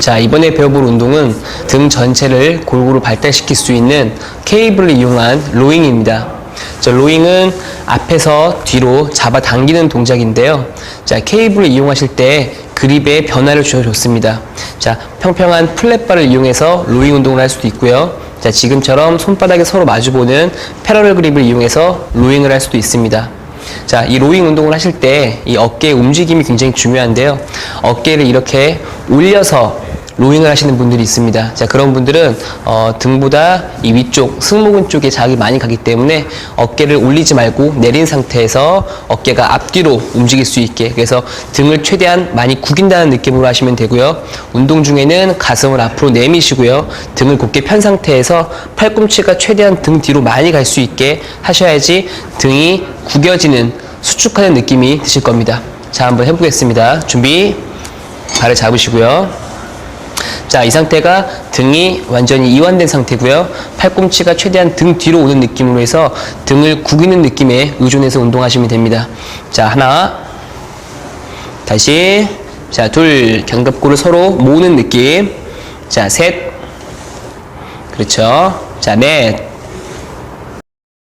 자, 이번에 배워볼 운동은 등 전체를 골고루 발달시킬 수 있는 케이블을 이용한 로잉입니다. 자, 로잉은 앞에서 뒤로 잡아당기는 동작인데요. 자, 케이블을 이용하실 때 그립에 변화를 주셔도 좋습니다. 자, 평평한 플랫바를 이용해서 로잉 운동을 할 수도 있고요. 자, 지금처럼 손바닥이 서로 마주보는 패러럴 그립을 이용해서 로잉을 할 수도 있습니다. 자, 이 로잉 운동을 하실 때 이 어깨의 움직임이 굉장히 중요한데요. 어깨를 이렇게 올려서 로잉을 하시는 분들이 있습니다. 자, 그런 분들은 어, 등보다 이 위쪽 승모근 쪽에 자극이 많이 가기 때문에 어깨를 올리지 말고 내린 상태에서 어깨가 앞뒤로 움직일 수 있게 그래서 등을 최대한 많이 구긴다는 느낌으로 하시면 되고요. 운동 중에는 가슴을 앞으로 내미시고요. 등을 곧게 편 상태에서 팔꿈치가 최대한 등 뒤로 많이 갈 수 있게 하셔야지 등이 구겨지는 수축하는 느낌이 드실 겁니다. 자, 한번 해보겠습니다. 준비. 발을 잡으시고요. 자, 이 상태가 등이 완전히 이완된 상태고요. 팔꿈치가 최대한 등 뒤로 오는 느낌으로 해서 등을 구기는 느낌에 의존해서 운동하시면 됩니다. 자, 하나. 다시. 자, 둘. 견갑골을 서로 모으는 느낌. 자, 셋. 그렇죠. 자, 넷.